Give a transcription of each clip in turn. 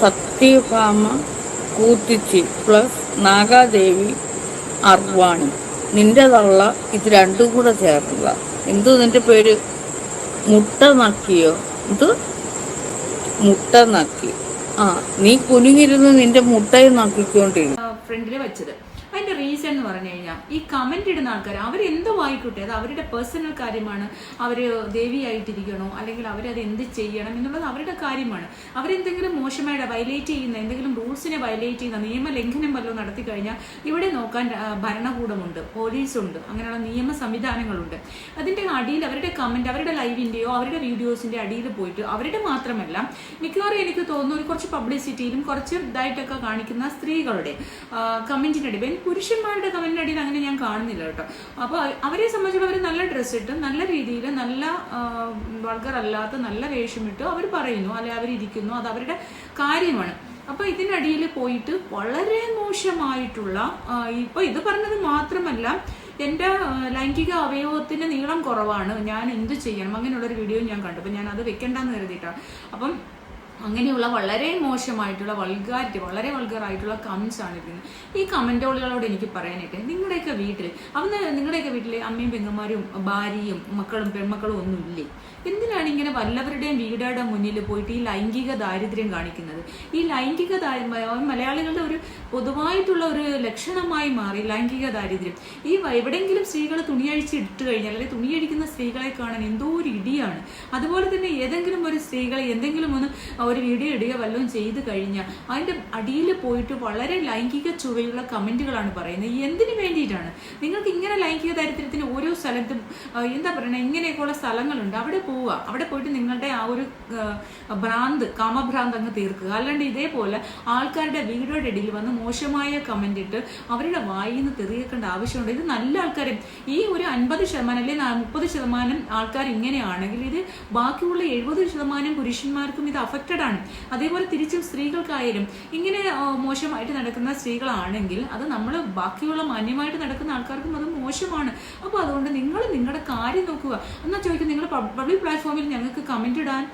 Satyabhama കൂത്തിച്ചി plus നാഗാദേവി അർവാണി. നിന്റെ തള്ള ഇത് രണ്ടും കൂടെ ചേർന്നത് എന്തു നിന്റെ പേര്? മുട്ട നക്കിയോ ഇത് മുട്ട നക്കി ആ നീ കുനിഞ്ഞിരുന്ന് നിന്റെ മുട്ടയെ നക്കിക്കൊണ്ടിരുന്നു. ഫ്രണ്ടിൽ വെച്ചത്. അതിന്റെ റീസൺ എന്ന് പറഞ്ഞു കഴിഞ്ഞാൽ ഈ കമന്റ് ഇടുന്ന ആൾക്കാർ അവർ അവരെന്തോ ആയിക്കോട്ടെ അത് അവരുടെ പേഴ്സണൽ കാര്യമാണ്. അവർ ദേവിയായിട്ടിരിക്കണോ അല്ലെങ്കിൽ അവരത് എന്ത് ചെയ്യണം എന്നുള്ളത് അവരുടെ കാര്യമാണ്. അവരെന്തെങ്കിലും മോശമായിട്ട് വയലേറ്റ് ചെയ്യുന്ന എന്തെങ്കിലും റൂൾസിനെ വയലേറ്റ് ചെയ്യുന്ന നിയമലംഘനം വല്ലതും നടത്തി കഴിഞ്ഞാൽ ഇവിടെ നോക്കാൻ ഭരണകൂടമുണ്ട് പോലീസുണ്ട് അങ്ങനെയുള്ള നിയമ സംവിധാനങ്ങളുണ്ട്. അതിന്റെ അടിയിൽ അവരുടെ കമന്റ് അവരുടെ ലൈവിന്റെയോ അവരുടെ വീഡിയോസിന്റെ അടിയിൽ പോയിട്ട് അവരുടെ മാത്രമല്ല മിക്കവാറും എനിക്ക് തോന്നുന്നു ഒരു കുറച്ച് പബ്ലിസിറ്റിയിലും കുറച്ച് ഇതായിട്ടൊക്കെ കാണിക്കുന്ന സ്ത്രീകളുടെ കമന്റിനടി പുരുഷന്മാരുടെ കമന്റിനടിയിൽ അങ്ങനെ ഞാൻ കാണുന്നില്ല കേട്ടോ. അപ്പോൾ അവരെ സംബന്ധിച്ചിടത്തോളം അവർ നല്ല ഡ്രസ്സ് ഇട്ട് നല്ല രീതിയിൽ നല്ല വൾഗർ അല്ലാത്ത നല്ല വേഷമിട്ട് അവർ പറയുന്നു. അല്ലെ ഇരിക്കുന്നു അത് അവരുടെ കാര്യമാണ്. അപ്പൊ ഇതിനടിയിൽ പോയിട്ട് വളരെ മോശമായിട്ടുള്ള ഇപ്പൊ ഇത് പറഞ്ഞത് മാത്രമല്ല എന്റെ ലൈംഗിക അവയവത്തിന്റെ നീളം കുറവാണ്. ഞാൻ എന്ത് ചെയ്യണം? അങ്ങനെയുള്ളൊരു വീഡിയോ ഞാൻ കണ്ടു. അപ്പൊ ഞാൻ അത് വെക്കണ്ടെന്ന് കരുതിയിട്ടാണ് അപ്പം അങ്ങനെയുള്ള വളരെ മോശമായിട്ടുള്ള വൾഗാരിറ്റി വളരെ വൾഗറായിട്ടുള്ള കമൻസ് ആണ് ഇരിക്കുന്നത്. ഈ കമന്റോളുകളോട് എനിക്ക് പറയാനായിട്ട് നിങ്ങളുടെയൊക്കെ വീട്ടിൽ അന്ന് നിങ്ങളുടെയൊക്കെ വീട്ടിൽ അമ്മയും പെങ്ങന്മാരും ഭാര്യയും മക്കളും പെൺമക്കളും ഒന്നും ഇല്ലേ? എന്തിനാണ് ഇങ്ങനെ വല്ലവരുടെയും വീടുകളുടെ മുന്നിൽ പോയിട്ട് ഈ ലൈംഗിക ദാരിദ്ര്യം കാണിക്കുന്നത്? ഈ ലൈംഗിക മലയാളികളുടെ ഒരു പൊതുവായിട്ടുള്ള ഒരു ലക്ഷണമായി മാറി ലൈംഗിക ദാരിദ്ര്യം. ഈ എവിടെയെങ്കിലും സ്ത്രീകൾ തുണിയഴിച്ച് ഇട്ട് കഴിഞ്ഞാൽ അല്ലെങ്കിൽ തുണിയഴിക്കുന്ന സ്ത്രീകളെ കാണാൻ എന്തോ ഒരു ഇടിയാണ്. അതുപോലെ തന്നെ ഏതെങ്കിലും ഒരു സ്ത്രീകളെ എന്തെങ്കിലും ഒന്ന് ഒരു വീഡിയോ ഇടുക വല്ലതും ചെയ്ത് കഴിഞ്ഞാൽ അതിന്റെ അടിയിൽ പോയിട്ട് വളരെ ലൈംഗിക ചുവയുള്ള കമന്റുകളാണ് പറയുന്നത്. എന്തിനു വേണ്ടിയിട്ടാണ്? നിങ്ങൾക്ക് ഇങ്ങനെ ലൈംഗിക ദാരിദ്ര്യത്തിന് ഓരോ സ്ഥലത്തും എന്താ പറയുക ഇങ്ങനെയൊക്കെയുള്ള സ്ഥലങ്ങളുണ്ട്. അവിടെ പോവുക. അവിടെ പോയിട്ട് നിങ്ങളുടെ ആ ഒരു ഭ്രാന്ത് കാമഭ്രാന്ത് അങ്ങ് തീർക്കുക. അല്ലാണ്ട് ഇതേപോലെ ആൾക്കാരുടെ വീഡിയോയുടെ ഇടയിൽ വന്ന് മോശമായ കമന്റ് ഇട്ട് അവരുടെ വായിൽ നിന്ന് തെറിയേക്കേണ്ട ആവശ്യമുണ്ട്. ഇത് നല്ല ആൾക്കാരും. ഈ ഒരു അൻപത് ശതമാനം അല്ലെങ്കിൽ മുപ്പത് ശതമാനം ആൾക്കാർ ഇങ്ങനെയാണെങ്കിൽ ഇത് ബാക്കിയുള്ള എഴുപത് ശതമാനം പുരുഷന്മാർക്കും ഇത് അഫക്റ്റഡ് ആണ്. അതേപോലെ തിരിച്ചും സ്ത്രീകൾക്കായാലും ഇങ്ങനെ മോശമായിട്ട് നടക്കുന്ന സ്ത്രീകളാണെങ്കിൽ അത് നമ്മൾ ബാക്കിയുള്ള മാന്യമായിട്ട് നടക്കുന്ന ആൾക്കാർക്കും അത് മോശമാണ്. അപ്പോൾ അതുകൊണ്ട് നിങ്ങൾ നിങ്ങളുടെ കാര്യം നോക്കുക. എന്നാ ചോദിക്കും നിങ്ങൾ പബ്ലിക് പ്ലാറ്റ്ഫോമിൽ ഞങ്ങൾക്ക് കമന്റ് ഇടാൻ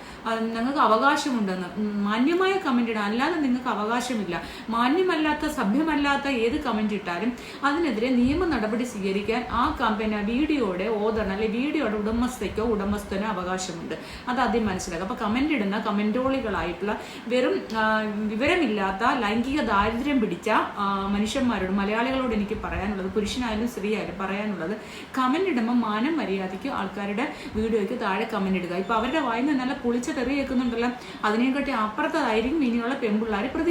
ഞങ്ങൾക്ക് അവകാശമുണ്ടെന്ന്. മാന്യമായ കമന്റ് ഇടാൻ. അല്ലാതെ നിങ്ങൾക്ക് അവകാശമില്ല. മാന്യമല്ലാത്ത സഭ്യമല്ലാത്ത ഏത് കമന്റ് ഇട്ടാലും അതിനെതിരെ നിയമ നടപടി സ്വീകരിക്കാൻ ആ കമ്പനി വീഡിയോയുടെ ഓദറിന് അല്ലെങ്കിൽ വീഡിയോയുടെ ഉടമസ്ഥയ്ക്കോ ഉടമസ്ഥനോ അവകാശമുണ്ട്. അത് ആദ്യം മനസ്സിലാക്കുക. അപ്പൊ കമന്റ് ഇടുന്ന കമന്റോളികളായിട്ടുള്ള വെറും വിവരമില്ലാത്ത ലൈംഗിക ദാരിദ്ര്യം പിടിച്ച മനുഷ്യന്മാരോട് മലയാളികളോട് എനിക്ക് പറയാനുള്ളത് പുരുഷനായാലും സ്ത്രീ ആയാലും പറയാനുള്ളത് കമന്റ് ഇടുമ്പോൾ മാനം മര്യാദയ്ക്ക് ആൾക്കാരുടെ വീഡിയോയ്ക്ക് താഴെ കമന്റ് ഇടുക. ഇപ്പൊ അവരുടെ വായിന്ന് നല്ല പുളിച്ച തെറി കേൾക്കുന്നുണ്ടല്ലോ. അതിനെക്കാട്ടി അപ്പുറത്തായിരിക്കും ഇനിയുള്ള പെൺപിള്ളേർ പ്രതി